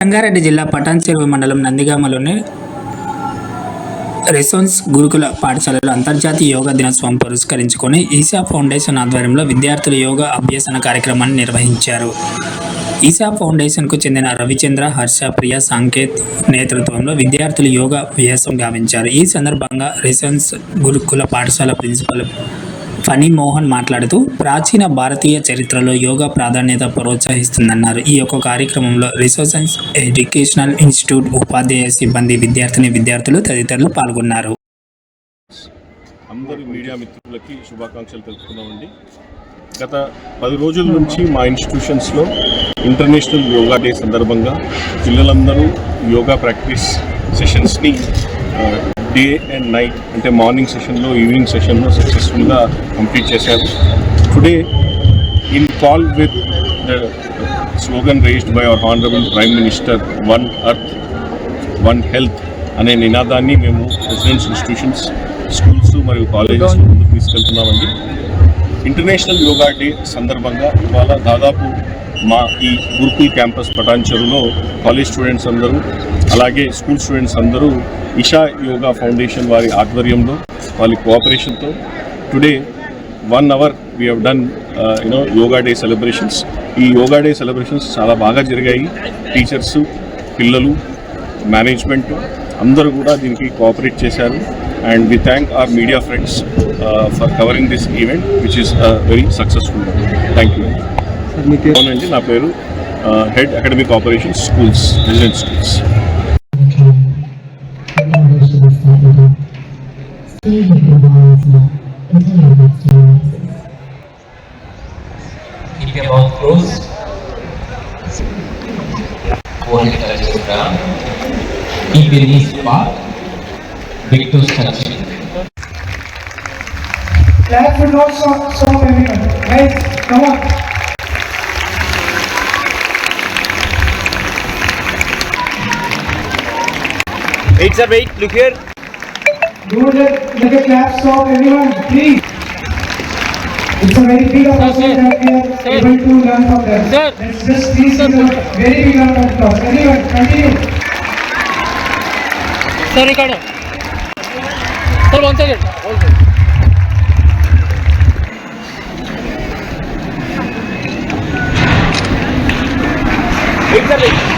రంగారెడ్డి జిల్లా పటాన్చెరువు మండలం నందిగామలోని రెసోన్స్ గురుకుల పాఠశాలలో అంతర్జాతీయ యోగా దినోత్సవం పురస్కరించుకొని ఈశా ఫౌండేషన్ ఆధ్వర్యంలో విద్యార్థుల యోగా అభ్యసన కార్యక్రమాన్ని నిర్వహించారు. ఈశా ఫౌండేషన్కు చెందిన రవిచంద్ర హర్ష ప్రియ సాంకేత్ నేతృత్వంలో విద్యార్థులు యోగా అభ్యాసం గావించారు. ఈ సందర్భంగా రెసోన్స్ గురుకుల పాఠశాల ప్రిన్సిపల్ ఫణి మోహన్ మాట్లాడుతూ ప్రాచీన భారతీయ చరిత్రలో యోగా ప్రాధాన్యత ప్రోత్సహిస్తుందన్నారు. ఈ యొక్క కార్యక్రమంలో రిసోర్సెన్స్ ఎడ్యుకేషనల్ ఇన్స్టిట్యూట్ ఉపాధ్యాయ సిబ్బంది విద్యార్థిని విద్యార్థులు తదితరులు పాల్గొన్నారు. అందరు మీడియా మిత్రులకి శుభాకాంక్షలు తెలుపుతున్నామండి. గత పది రోజుల నుంచి మా ఇన్స్టిట్యూషన్స్లో ఇంటర్నేషనల్ యోగా డే సందర్భంగా పిల్లలందరూ యోగా ప్రాక్టీస్ సెషన్స్ని డే అండ్ నైట్ అంటే మార్నింగ్ సెషన్లో ఈవినింగ్ సెషన్లో సక్సెస్ఫుల్గా కంప్లీట్ చేశారు. Today in call with the slogan raised by our honourable prime minister one earth one health అనే నినాదాన్ని మేము ప్రెసిడెంట్స్ ఇన్స్టిట్యూషన్స్ స్కూల్స్ మరియు కాలేజెస్ ముందుకు తీసుకెళ్తున్నామండి. ఇంటర్నేషనల్ యోగా డే సందర్భంగా ఇవాళ దాదాపు మా ఈ గురుకుల్ క్యాంపస్ పటాన్చెరులో కాలేజ్ స్టూడెంట్స్ అందరూ అలాగే స్కూల్ స్టూడెంట్స్ అందరూ ఇషా యోగా ఫౌండేషన్ వారి ఆధ్వర్యంలో వాళ్ళ కోఆపరేషన్తో today one hour we have done you know yoga day celebrations ఈ యోగా డే సెలబ్రేషన్స్ చాలా బాగా జరిగాయి. టీచర్స్ పిల్లలు మేనేజ్మెంట్ అందరూ కూడా దీనికి కోఆపరేట్ చేశారు. And we thank our media friends for covering this event which is very successful thank you అవునండి నా పేరు head academic operations schools resident schools. Keep your knees apart. Big toes touching. Clap will not stop, stop everyone. Guys, come on. Wait, sir, wait, look here. Don't let, let the clap stop everyone, please. It's a very big opportunity that we are able to learn from them. Sir. Let's just please give them a very big round of applause. Everyone, continue. Sir, Ricardo. Sir, one second. One second. Wait,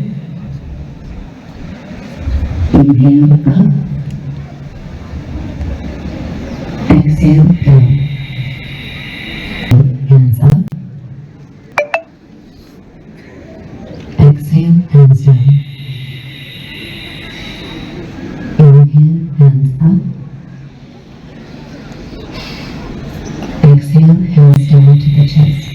in up. Exhale down. Hands up. Exhale, hands down. Inhale, hands up. Exhale, hands down to the chest.